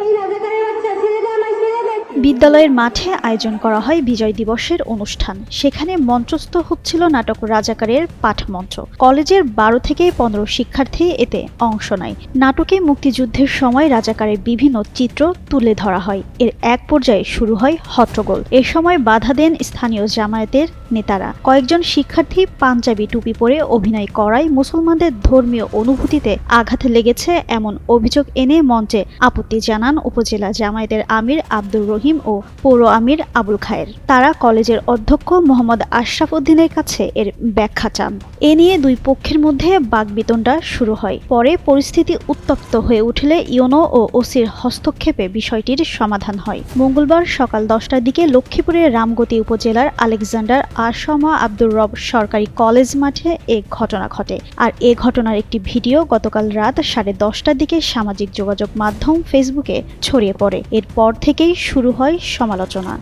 এই রাজাকারের বিদ্যালয়ের মাঠে আয়োজন করা হয় বিজয় দিবসের অনুষ্ঠান। সেখানে মঞ্চস্থ হচ্ছিল নাটক রাজাকারের পাঠ মঞ্চ কলেজের বারো থেকে পনেরো শিক্ষার্থী এতে অংশ নেয়। নাটকে মুক্তিযুদ্ধের সময় রাজাকারের বিভিন্ন চিত্র তুলে ধরা হয়। এর এক পর্যায়ে শুরু হয় হট্টগোল এ সময় বাধা দেন স্থানীয় জামায়াতের নেতারা। কয়েকজন শিক্ষার্থী পাঞ্জাবি টুপি পরে অভিনয় করায় মুসলমানদের ধর্মীয় অনুভূতিতে আঘাত লেগেছে এমন অভিযোগ এনে মঞ্চে আপত্তি জানান উপজেলা জামায়াতের আমির আব্দুর রহিম ও পৌর আমির আবুল খায়ের। তারা কলেজের অধ্যক্ষ মোহাম্মদ আশরাফ উদ্দিনের কাছে এর ব্যাখ্যা চান। এ নিয়ে দুই পক্ষের মধ্যে বাগবিতণ্ডা শুরু হয়। পরে পরিস্থিতি উত্তপ্ত হয়ে উঠলে ইউনো ও ওসির হস্তক্ষেপে বিষয়টির সমাধান হয়। মঙ্গলবার সকাল দশটার দিকে লক্ষ্মীপুরের রামগতি উপজেলার আলেকজান্ডার আসমা আব্দুর রব সরকারি কলেজ মাঠে এ ঘটনা ঘটে। আর এ ঘটনার একটি ভিডিও গতকাল রাত সাড়ে দশটার দিকে সামাজিক যোগাযোগ মাধ্যম ফেসবুকে ছড়িয়ে পড়ে। এরপর থেকেই শুরু হয় সমালোচনা।